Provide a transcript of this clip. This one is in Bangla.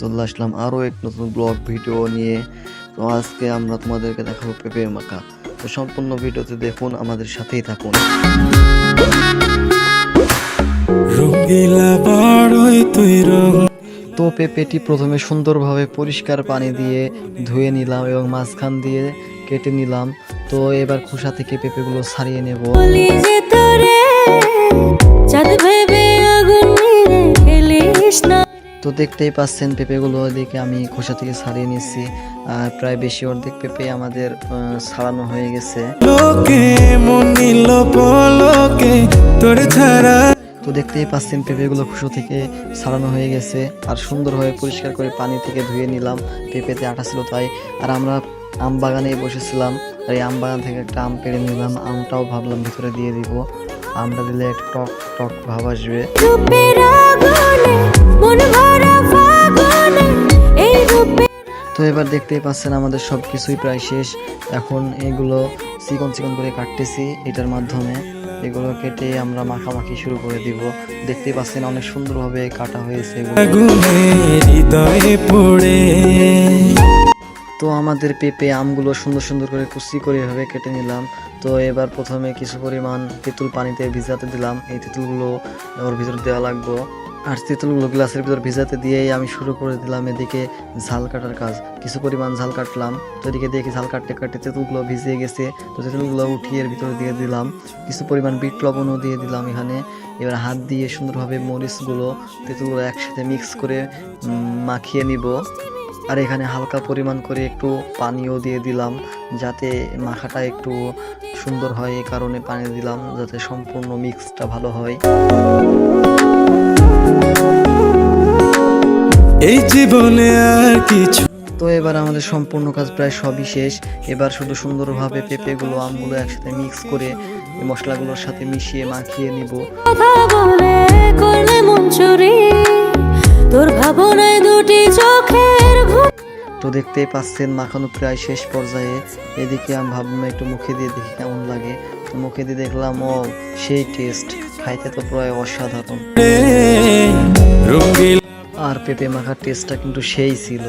চলে আসলাম আরও এক নতুন ব্লগ ভিডিও নিয়ে। তো আজকে আমরা তোমাদেরকে দেখাবো পেঁপে মাখা তো সম্পূর্ণ ভিডিওতে দেখুন আমাদের সাথেই থাকুন। তো পেঁপেটি প্রথমে সুন্দরভাবে পরিষ্কার পানি দিয়ে ধুয়ে নিলাম এবং মাঝখান দিয়ে কেটে নিলাম। তো এবার খোসা থেকে পেঁপেগুলো ছাড়িয়ে নেব। তো দেখতেই পাচ্ছেন পেঁপেগুলো এদিকে আমি খোসা থেকে ছাড়িয়ে নিচ্ছি আর প্রায় বেশি অর্ধেক পেঁপে আমাদের আহ, ছাড়ানো হয়ে গেছে। তো দেখতেই পাচ্ছেন পেঁপেগুলো খুশো থেকে ছাড়ানো হয়ে গেছে। আর সুন্দরভাবে পরিষ্কার করে পানি থেকে ধুয়ে নিলাম। পেঁপেতে আটা ছিল তাই। আর আমরা আম বাগানে বসেছিলাম। আর এই আম বাগান থেকে একটা আম পেড়ে নিলাম। আমটাও ভাবলাম ভিতরে দিয়ে দিব। আমটা দিলে একটা টক টক ভাব আসবে। এবার দেখতেই পাচ্ছেন আমাদের সব কিছুই প্রায় শেষ। এখন এগুলো চিকন চিকন করে কাটতেছি এটার মাধ্যমে। এগুলো কেটে আমরা মাখামাখি শুরু করে দিব। দেখতে পাচ্ছেন অনেক সুন্দরভাবে কাটা হয়েছে এগুলো। তো আমাদের পেঁপে আমগুলো সুন্দর সুন্দর করে কুচি করে এভাবে কেটে নিলাম। তো এবার প্রথমে কিছু পরিমাণ তেঁতুল পানিতে ভিজাতে দিলাম। এই তেঁতুলগুলো ওর ভিতর দেওয়া লাগবে। আর তেঁতুলগুলো গ্লাসের ভিতর ভিজাতে দিয়েই আমি শুরু করে দিলাম এদিকে ঝাল কাটার কাজ। কিছু পরিমাণ ঝাল কাটলাম। তো এদিকে দেখি ঝাল কাটতে কাটতে তেঁতুলগুলো ভিজিয়ে গেছে। তো তেঁতুলগুলো উঠিয়ে এর ভিতরে দিয়ে দিলাম। কিছু পরিমাণ বিট লবণও দিয়ে দিলাম এখানে। এবার হাত দিয়ে সুন্দরভাবে মরিচগুলো তেঁতুলগুলো একসাথে মিক্স করে মাখিয়ে নিব। আর এখানে হালকা পরিমাণ করে একটু পানিও দিয়ে দিলাম যাতে মাখাটা একটু সুন্দর হয় এই কারণে পানি দিলাম যাতে সম্পূর্ণ মিক্সটা ভালো হয়। এই জীবনে আর কিছু তো এবার আমাদের সম্পূর্ণ কাজ প্রায় সবই শেষ। এবার শুধু সুন্দরভাবে পেঁপেগুলো আমগুলো একসাথে মিক্স করে মশলাগুলোর সাথে মিশিয়ে মাখিয়ে নিব। মন তোর ভাবনায় দুটি ঘুম তো দেখতেই পাচ্ছেন মাখানো প্রায় শেষ পর্যায়ে। এদিকে আমি ভাবলাম একটু মুখে দিয়ে দেখি কেমন লাগে। মুখে দিয়ে দেখলাম, ও, সেই টেস্ট খাইতে তো প্রায় অসাধারণ। আর পেঁপে মাখার টেস্টটা কিন্তু সেই ছিল।